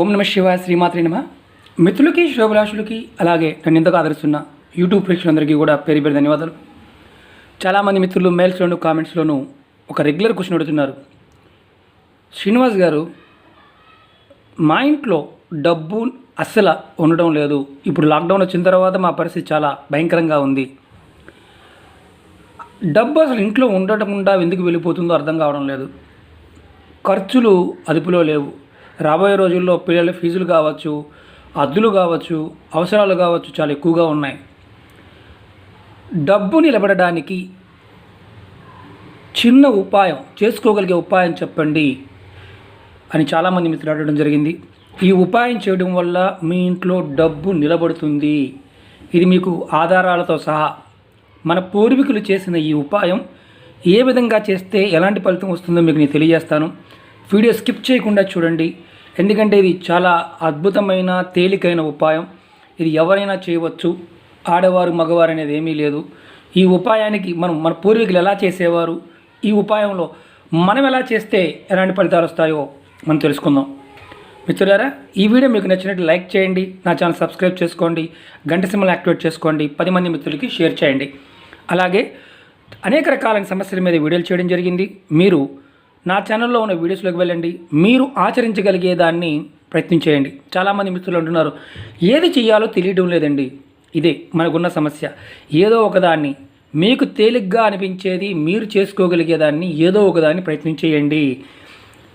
ఓం నమ శివ శ్రీమాత్రి నమ. మిత్రులకి శోభలాషులకి అలాగే నన్ను ఎంతగా ఆదరిస్తున్న యూట్యూబ్ ప్రేక్షకులందరికీ కూడా పేరు పేరు ధన్యవాదాలు. చాలామంది మిత్రులు మెయిల్స్లోను కామెంట్స్లోను ఒక రెగ్యులర్ క్వశ్చన్ అడుగుతున్నారు. శ్రీనివాస్ గారు మా ఇంట్లో డబ్బు అస్సలు ఉండడం లేదు. ఇప్పుడు లాక్డౌన్ వచ్చిన తర్వాత మా పరిస్థితి చాలా భయంకరంగా ఉంది. డబ్బు అసలు ఇంట్లో ఉండటం ఎందుకు వెళ్ళిపోతుందో అర్థం కావడం లేదు. ఖర్చులు అదుపులో లేవు. రాబోయే రోజుల్లో పిల్లల ఫీజులు కావచ్చు అద్దులు కావచ్చు అవసరాలు కావచ్చు చాలా ఎక్కువగా ఉన్నాయి. డబ్బు నిలబడడానికి చిన్న ఉపాయం చేసుకోగలిగే ఉపాయం చెప్పండి అని చాలామంది మిత్రులు అడగడం జరిగింది. ఈ ఉపాయం చేయడం వల్ల మీ ఇంట్లో డబ్బు నిలబడుతుంది. ఇది మీకు ఆధారాలతో సహా మన పూర్వీకులు చేసిన ఈ ఉపాయం. ఏ విధంగా చేస్తే ఎలాంటి ఫలితం వస్తుందో మీకు నేను తెలియజేస్తాను. వీడియో స్కిప్ చేయకుండా చూడండి. ఎందుకంటే ఇది చాలా అద్భుతమైన తేలికైన ఉపాయం. ఇది ఎవరైనా చేయవచ్చు. ఆడవారు మగవారు అనేది ఏమీ లేదు. ఈ ఉపాయానికి మనం మన పూర్వీకులు ఎలా చేసేవారు? ఈ ఉపాయంలో మనం ఎలా చేస్తే ఎలాంటి ఫలితాలు వస్తాయో మనం తెలుసుకుందాం. మిత్రులారా ఈ వీడియో మీకు నచ్చినట్టు లైక్ చేయండి నా ఛానల్ సబ్స్క్రైబ్ చేసుకోండి గంట సింబల్ యాక్టివేట్ చేసుకోండి పది మంది మిత్రులకి షేర్ చేయండి. అలాగే అనేక రకాలైన సమస్యల మీద వీడియోలు చేయడం జరిగింది. మీరు నా ఛానల్లో ఉన్న వీడియోస్లోకి వెళ్ళండి. మీరు ఆచరించగలిగే దాన్ని ప్రయత్నం చేయండి. చాలామంది మిత్రులు అంటున్నారు ఏది చేయాలో తెలియడం లేదండి. ఇదే మనకున్న సమస్య. ఏదో ఒకదాన్ని మీకు తేలిగ్గా అనిపించేది మీరు చేసుకోగలిగేదాన్ని ఏదో ఒకదాన్ని ప్రయత్నం చేయండి.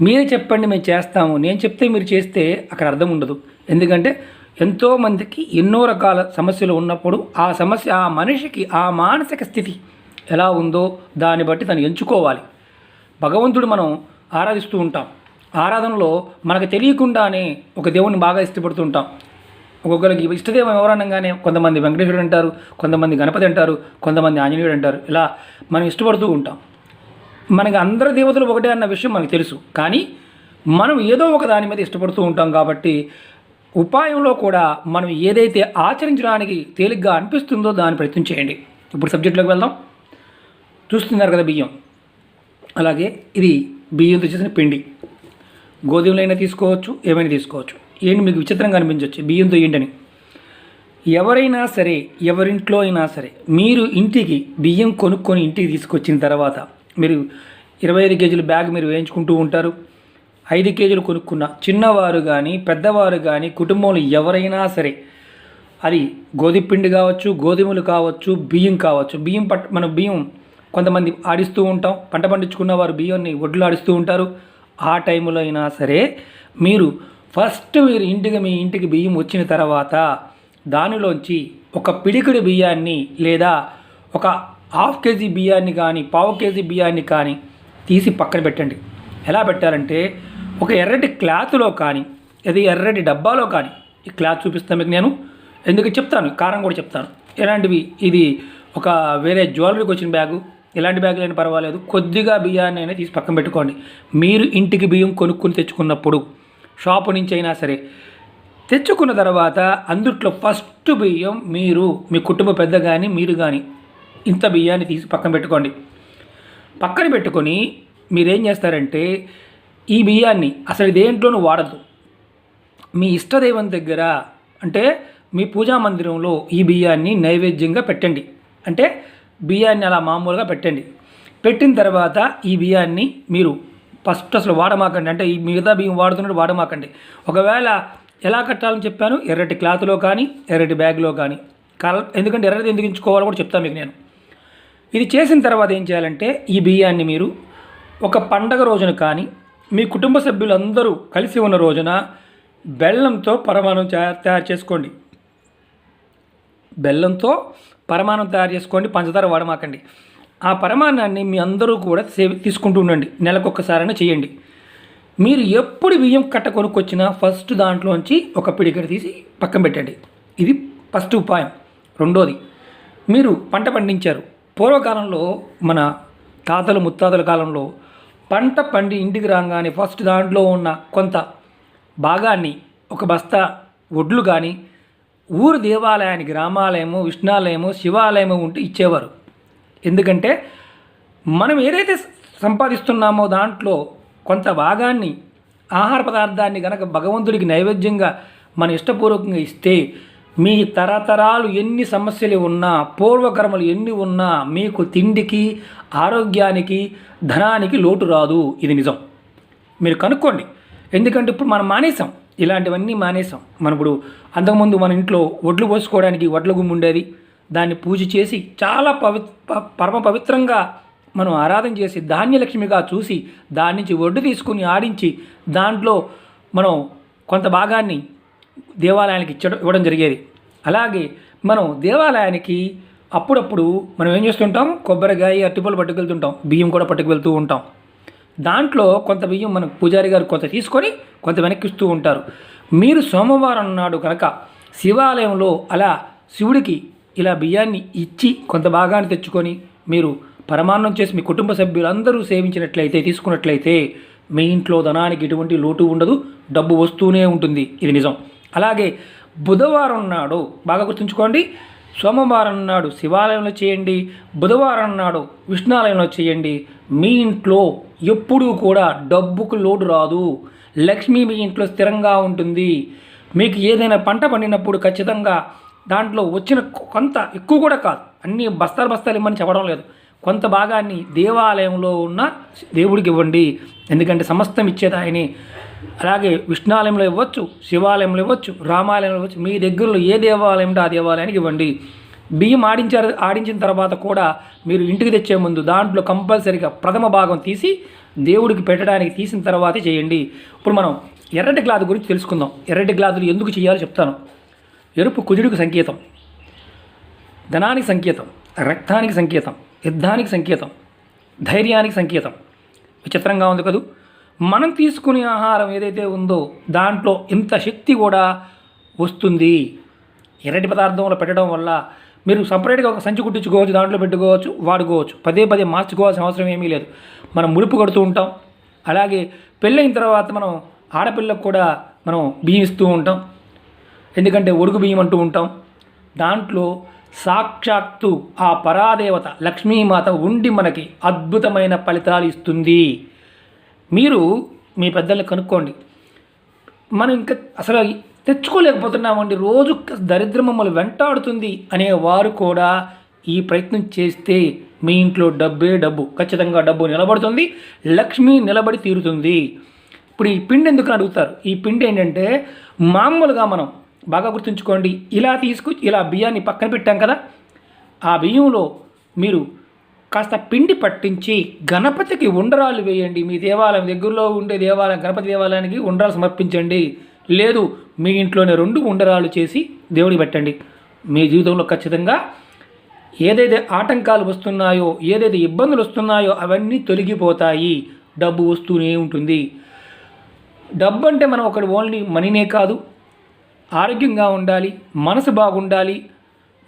మీరే చెప్పండి మేము చేస్తాము. నేను చెప్తే మీరు చేస్తే అక్కడ అర్థం ఉండదు. ఎందుకంటే ఎంతోమందికి ఎన్నో రకాల సమస్యలు ఉన్నప్పుడు ఆ సమస్య ఆ మనిషికి ఆ మానసిక స్థితి ఎలా ఉందో దాన్ని బట్టి తను ఎంచుకోవాలి. భగవంతుడు మనం ఆరాధిస్తూ ఉంటాం. ఆరాధనలో మనకు తెలియకుండానే ఒక దేవుణ్ణి బాగా ఇష్టపడుతూ ఉంటాం ఒక్కొక్కరికి ఇష్టదేవం ఎవరనగానే కొంతమంది వెంకటేశ్వరుడు అంటారు కొంతమంది గణపతి అంటారు కొంతమంది ఆంజనేయుడు అంటారు. ఇలా మనం ఇష్టపడుతూ ఉంటాం. మనకి అందరి దేవతలు ఒకటే అన్న విషయం మనకు తెలుసు. కానీ మనం ఏదో ఒక దాని మీద ఇష్టపడుతూ ఉంటాం కాబట్టి ఉపాయంలో కూడా మనం ఏదైతే ఆచరించడానికి తేలిగ్గా అనిపిస్తుందో దాన్ని ప్రయత్నం చేయండి. ఇప్పుడు సబ్జెక్టులోకి వెళ్దాం. చూస్తున్నారు కదా బియ్యం. అలాగే ఇది బియ్యంతో చేసిన పిండి. గోధుమలు అయినా తీసుకోవచ్చు ఏమైనా తీసుకోవచ్చు. ఏంటి మీకు విచిత్రంగా అనిపించవచ్చు బియ్యంతో ఏంటని? ఎవరైనా సరే ఎవరింట్లో అయినా సరే మీరు ఇంటికి బియ్యం కొనుక్కొని ఇంటికి తీసుకొచ్చిన తర్వాత మీరు ఇరవై ఐదు కేజీల బ్యాగ్ మీరు వేయించుకుంటూ ఉంటారు. ఐదు కేజీలు కొనుక్కున్న చిన్నవారు కానీ పెద్దవారు కానీ కుటుంబంలో ఎవరైనా సరే అది గోధుమ పిండి కావచ్చు గోధుమలు కావచ్చు బియ్యం కావచ్చు. బియ్యం పట్ మన బియ్యం కొంతమంది ఆడిస్తూ ఉంటాం. పంట పండించుకున్న వారు బియ్యాన్ని ఒడ్లు ఆడిస్తూ ఉంటారు. ఆ టైంలో అయినా సరే మీరు ఫస్ట్ మీరు ఇంటికి మీ ఇంటికి బియ్యం వచ్చిన తర్వాత దానిలోంచి ఒక పిడికిడి బియ్యాన్ని లేదా ఒక హాఫ్ కేజీ బియ్యాన్ని కానీ పావు కేజీ బియ్యాన్ని కానీ తీసి పక్కన పెట్టండి. ఎలా పెట్టాలంటే ఒక ఎర్రటి క్లాత్లో కానీ అది ఎర్రటి డబ్బాలో కానీ ఈ క్లాత్ చూపిస్తాను మీకు నేను. ఎందుకు చెప్తాను? కారం కూడా చెప్తాను. ఎలాంటివి? ఇది ఒక వేరే జ్యువెలరీకి వచ్చిన బ్యాగు. ఎలాంటి బ్యాగులు అయినా పర్వాలేదు. కొద్దిగా బియ్యాన్ని అయినా తీసి పక్కన పెట్టుకోండి. మీరు ఇంటికి బియ్యం కొనుక్కొని తెచ్చుకున్నప్పుడు షాపు నుంచి అయినా సరే తెచ్చుకున్న తర్వాత అందుట్లో ఫస్ట్ బియ్యం మీరు మీ కుటుంబ పెద్ద కానీ మీరు కానీ ఇంత బియ్యాన్ని తీసి పక్కన పెట్టుకోండి. పక్కన పెట్టుకొని మీరేం చేస్తారంటే ఈ బియ్యాన్ని అసలు దేంట్లోనూ వాడద్దు. మీ ఇష్టదైవం దగ్గర అంటే మీ పూజా మందిరంలో ఈ బియ్యాన్ని నైవేద్యంగా పెట్టండి. అంటే బియ్యాన్ని అలా మామూలుగా పెట్టండి. పెట్టిన తర్వాత ఈ బియ్యాన్ని మీరు ఫస్ట్ అసలు వాడమాకండి. అంటే ఈ మిగతా బియ్యం వాడుతున్నట్టు వాడమాకండి. ఒకవేళ ఎలా కట్టాలని చెప్పాను? ఎర్రటి క్లాత్లో కానీ ఎర్రటి బ్యాగ్లో కానీ. కల ఎందుకంటే ఎర్రటి ఎందుకు ఎంచుకోవాలో కూడా చెప్తాను మీకు నేను. ఇది చేసిన తర్వాత ఏం చేయాలంటే ఈ బియ్యాన్ని మీరు ఒక పండగ రోజున కానీ మీ కుటుంబ సభ్యులందరూ కలిసి ఉన్న రోజున బెల్లంతో పరమాణం తయారు చేసుకోండి. బెల్లంతో పరమాణం తయారు చేసుకోండి పంచదార వాడమాకండి. ఆ పరమాన్నాన్ని మీ అందరూ కూడా సేవ తీసుకుంటూ ఉండండి. నెలకొకసారైనా చేయండి. మీరు ఎప్పుడు బియ్యం కట్ట కొనుక్కొచ్చినా ఫస్ట్ దాంట్లోంచి ఒక పిడికడ తీసి పక్కన పెట్టండి. ఇది ఫస్ట్ ఉపాయం. రెండోది మీరు పంట పండించారు. పూర్వకాలంలో మన తాతలు ముత్తాతల కాలంలో పంట పండి ఇంటికి రాగానే ఫస్ట్ దాంట్లో ఉన్న కొంత భాగాన్ని ఒక బస్తా ఒడ్లు కానీ ఊరు దేవాలయానికి రామాలయము విష్ణాలయము శివాలయము ఉంటే ఇచ్చేవారు. ఎందుకంటే మనం ఏదైతే సంపాదిస్తున్నామో దాంట్లో కొంత భాగాన్ని ఆహార పదార్థాన్ని కనుక భగవంతుడికి నైవేద్యంగా మన ఇష్టపూర్వకంగా ఇస్తే మీ తరతరాలు ఎన్ని సమస్యలు ఉన్నా పూర్వకర్మలు ఎన్ని ఉన్నా మీకు తిండికి ఆరోగ్యానికి ధనానికి లోటు రాదు. ఇది నిజం. మీరు కనుక్కోండి. ఎందుకంటే ఇప్పుడు మనం మానేసాం ఇలాంటివన్నీ మానేసాం మనం ఇప్పుడు అంతకుముందు మన ఇంట్లో ఒడ్లు పోసుకోవడానికి వడ్ల గుమ్ము ఉండేది. దాన్ని పూజ చేసి చాలా పవి ప- పరమ పవిత్రంగా మనం ఆరాధన చేసి ధాన్యలక్ష్మిగా చూసి దాని నుంచి ఒడ్డు తీసుకుని ఆడించి దాంట్లో మనం కొంత భాగాన్ని దేవాలయానికి ఇచ్చడం ఇవ్వడం జరిగేది. అలాగే మనం దేవాలయానికి అప్పుడప్పుడు మనం ఏం చేస్తుంటాం? కొబ్బరికాయ అట్టిపళ్ళు పట్టుకెళ్తుంటాం. బియ్యం కూడా పట్టుకు వెళ్తూ ఉంటాం. దాంట్లో కొంత బియ్యం మన పూజారి గారు కొంత తీసుకొని కొంత వెనక్కిస్తూ ఉంటారు. మీరు సోమవారం నాడు కనుక శివాలయంలో అలా శివుడికి ఇలా బియ్యాన్ని ఇచ్చి కొంత భాగాన్ని తెచ్చుకొని మీరు పరమాన్నం చేసి మీ కుటుంబ సభ్యులందరూ సేవించినట్లయితే తీసుకున్నట్లయితే మీ ఇంట్లో ధనానికి ఎటువంటి లోటు ఉండదు డబ్బు వస్తూనే ఉంటుంది. ఇది నిజం. అలాగే బుధవారం నాడు బాగా గుర్తుంచుకోండి. సోమవారం నాడు శివాలయంలో చేయండి బుధవారం నాడు విష్ణాలయంలో చేయండి. మీ ఇంట్లో ఎప్పుడూ కూడా డబ్బుకు లోటు రాదు. లక్ష్మి మీ ఇంట్లో స్థిరంగా ఉంటుంది. మీకు ఏదైనా పంట పండినప్పుడు ఖచ్చితంగా దాంట్లో వచ్చిన కొంత ఎక్కువ కూడా కాదు. అన్ని బస్తాలు బస్తాలు ఇమ్మని చెప్పడం లేదు. కొంత భాగాన్ని దేవాలయంలో ఉన్న దేవుడికి ఇవ్వండి. ఎందుకంటే సమస్తం ఇచ్చేది ఆయనే. అలాగే విష్ణాలయంలో ఇవ్వచ్చు శివాలయంలో ఇవ్వచ్చు రామాలయంలో ఇవ్వచ్చు. మీ దగ్గరలో ఏ దేవాలయం ఉంటే ఆ దేవాలయానికి ఇవ్వండి. బియ్యం ఆడించారు ఆడించిన తర్వాత కూడా మీరు ఇంటికి తెచ్చే ముందు దాంట్లో కంపల్సరీగా ప్రథమ భాగం తీసి దేవుడికి పెట్టడానికి తీసిన తర్వాతే చేయండి. ఇప్పుడు మనం ఎర్రటి గ్లాదు గురించి తెలుసుకుందాం. ఎర్రటి గ్లాదులు ఎందుకు చేయాలో చెప్తాను. ఎరుపు కుజుడికి సంకేతం ధనానికి సంకేతం రక్తానికి సంకేతం యుద్ధానికి సంకేతం ధైర్యానికి సంకేతం. విచిత్రంగా ఉంది కదూ? మనం తీసుకునే ఆహారం ఏదైతే ఉందో దాంట్లో ఇంత శక్తి కూడా వస్తుంది. ఎర్రటి పదార్థంలో పెట్టడం వల్ల మీరు సపరేట్గా ఒక సంచి కుట్టించుకోవచ్చు దాంట్లో పెట్టుకోవచ్చు వాడుకోవచ్చు. పదే పదే మార్చుకోవాల్సిన అవసరం ఏమీ లేదు. మనం ముడుపు కడుతూ ఉంటాం. అలాగే పెళ్ళైన తర్వాత మనం ఆడపిల్లకు కూడా మనం బియ్యం ఇస్తూ ఉంటాం. ఎందుకంటే ఒడుగు బియ్యం అంటూ ఉంటాం. దాంట్లో సాక్షాత్తు ఆ పరాదేవత లక్ష్మీమాత ఉండి మనకి అద్భుతమైన ఫలితాలు ఇస్తుంది. మీరు మీ పెద్దల్ని కనుక్కోండి. మనం ఇంకా అసలు తెచ్చుకోలేకపోతున్నామండి. రోజు దరిద్రం మమ్మల్ని వెంటాడుతుంది అనే వారు కూడా ఈ ప్రయత్నం చేస్తే మీ ఇంట్లో డబ్బే డబ్బు. ఖచ్చితంగా డబ్బు నిలబడుతుంది లక్ష్మి నిలబడి తీరుతుంది. ఇప్పుడు ఈ పిండి ఎందుకు అడుగుతారు? ఈ పిండి ఏంటంటే మామూలుగా మనం బాగా గుర్తుంచుకోండి. ఇలా తీసుకు ఇలా బియ్యాన్ని పక్కన పెట్టాం కదా. ఆ బియ్యంలో మీరు కాస్త పిండి పట్టించి గణపతికి ఉండరాలు వేయండి. మీ దేవాలయం దగ్గరలో ఉండే దేవాలయం గణపతి దేవాలయానికి ఉండరాలు సమర్పించండి. లేదు మీ ఇంట్లోనే రెండు ఉండరాలు చేసి దేవుడికి పెట్టండి. మీ జీవితంలో ఖచ్చితంగా ఏదైతే ఆటంకాలు వస్తున్నాయో ఏదైతే ఇబ్బందులు వస్తున్నాయో అవన్నీ తొలగిపోతాయి. డబ్బు వస్తూనే ఉంటుంది. డబ్బు అంటే మనం ఒకటి ఓన్లీ మనీనే కాదు. ఆరోగ్యంగా ఉండాలి మనసు బాగుండాలి.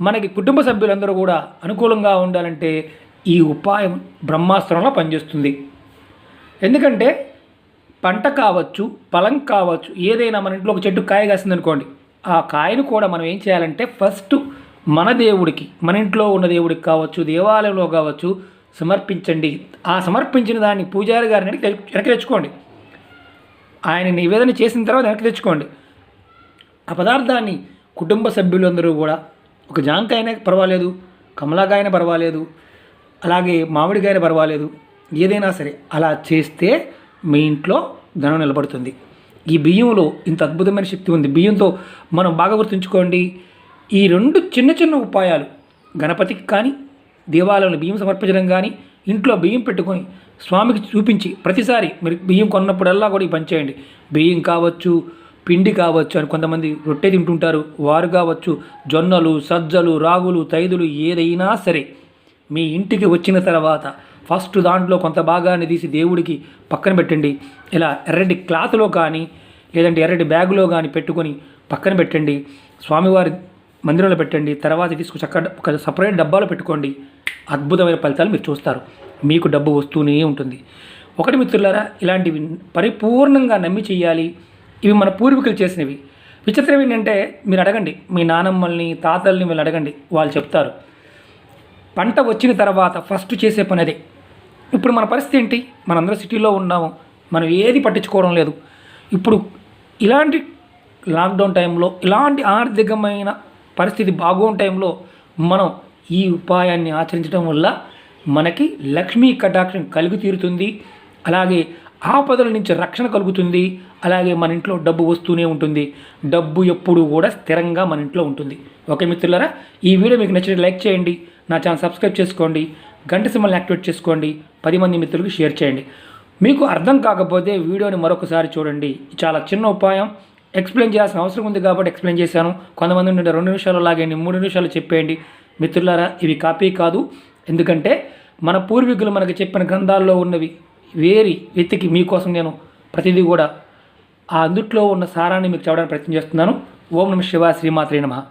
మనకి కుటుంబ సభ్యులందరూ కూడా అనుకూలంగా ఉండాలంటే ఈ ఉపాయం బ్రహ్మాస్త్రంలో పనిచేస్తుంది. ఎందుకంటే పంట కావచ్చు ఫలం కావచ్చు ఏదైనా మన ఇంట్లో ఒక చెట్టు కాయ కాసింది అనుకోండి ఆ కాయను కూడా మనం ఏం చేయాలంటే ఫస్ట్ మన దేవుడికి మన ఇంట్లో ఉన్న దేవుడికి కావచ్చు దేవాలయంలో కావచ్చు సమర్పించండి. ఆ సమర్పించిన దాన్ని పూజారి గారిని వెనక్కి తెచ్చుకోండి. ఆయన నివేదన చేసిన తర్వాత వెనక్కి తెచ్చుకోండి. ఆ పదార్థాన్ని కుటుంబ సభ్యులందరూ కూడా ఒక జాంకాయనే పర్వాలేదు కమలాకాయనే పర్వాలేదు అలాగే మామిడికాయనే పర్వాలేదు ఏదైనా సరే అలా చేస్తే మీ ఇంట్లో ధనం నిలబడుతుంది. ఈ బియ్యంలో ఇంత అద్భుతమైన శక్తి ఉంది. బియ్యంతో మనం బాగా గుర్తుంచుకోండి ఈ రెండు చిన్న చిన్న ఉపాయాలు గణపతికి కానీ దేవాలయంలో బియ్యం సమర్పించడం కానీ ఇంట్లో బియ్యం పెట్టుకొని స్వామికి చూపించి ప్రతిసారి మీరు బియ్యం కొన్నప్పుడల్లా కూడా ఈ పని చేయండి. బియ్యం కావచ్చు పిండి కావచ్చు అని కొంతమంది రొట్టె తింటుంటారు. వారు కావచ్చు జొన్నలు సజ్జలు రాగులు తైదులు ఏదైనా సరే మీ ఇంటికి వచ్చిన తర్వాత ఫస్ట్ దాంట్లో కొంత భాగాన్ని తీసి దేవుడికి పక్కన పెట్టండి. ఇలా ఎర్రటి క్లాత్లో కానీ లేదంటే ఎర్రటి బ్యాగులో కానీ పెట్టుకొని పక్కన పెట్టండి. స్వామివారి మందిరంలో పెట్టండి. తర్వాత తీసుకు చక్క ఒక సపరేట్ డబ్బాలో పెట్టుకోండి. అద్భుతమైన ఫలితాలు మీరు చూస్తారు. మీకు డబ్బు వస్తూనే ఉంటుంది. ఒకటి మిత్రులారా ఇలాంటివి పరిపూర్ణంగా నమ్మి చేయాలి. ఇవి మన పూర్వీకులు చేసినవి. విచిత్రం ఏంటంటే మీరు అడగండి. మీ నానమ్మల్ని తాతల్ని వీళ్ళు అడగండి. వాళ్ళు చెప్తారు. పంట వచ్చిన తర్వాత ఫస్ట్ చేసే పని అదే. ఇప్పుడు మన పరిస్థితి ఏంటి? మనందరం సిటీలో ఉన్నాము. మనం ఏది పట్టించుకోవడం లేదు. ఇప్పుడు ఇలాంటి లాక్డౌన్ టైంలో ఇలాంటి ఆర్థికమైన పరిస్థితి బాగోని టైంలో మనం ఈ ఉపాయాన్ని ఆచరించడం వల్ల మనకి లక్ష్మీ కటాక్షం కలిగి తీరుతుంది. అలాగే ఆపదల నుంచి రక్షణ కలుగుతుంది. అలాగే మన ఇంట్లో డబ్బు వస్తూనే ఉంటుంది. డబ్బు ఎప్పుడు కూడా స్థిరంగా మన ఇంట్లో ఉంటుంది. ఓకే మిత్రులారా? ఈ వీడియో మీకు నచ్చితే లైక్ చేయండి. నా ఛానల్ సబ్స్క్రైబ్ చేసుకోండి. గంట సింబల్ని యాక్టివేట్ చేసుకోండి. పది మంది మిత్రులకు షేర్ చేయండి. మీకు అర్థం కాకపోతే వీడియోని మరొకసారి చూడండి. చాలా చిన్న ఉపాయం. ఎక్స్ప్లెయిన్ చేయాల్సిన అవసరం ఉంది కాబట్టి ఎక్స్ప్లెయిన్ చేశాను. కొంతమంది నుండి రెండు నిమిషాలు లాగేయండి మూడు నిమిషాలు చెప్పేయండి. మిత్రులారా ఇవి కాపీ కాదు. ఎందుకంటే మన పూర్వీకులు మనకు చెప్పిన గ్రంథాల్లో ఉన్నవి వేరి వెతికి మీకోసం నేను ప్రతిదీ కూడా ఆ అందుట్లో ఉన్న సారాన్ని మీకు చెప్పడానికి ప్రయత్నం చేస్తున్నాను. ఓం నమ శివ శ్రీమాత్రే నమ.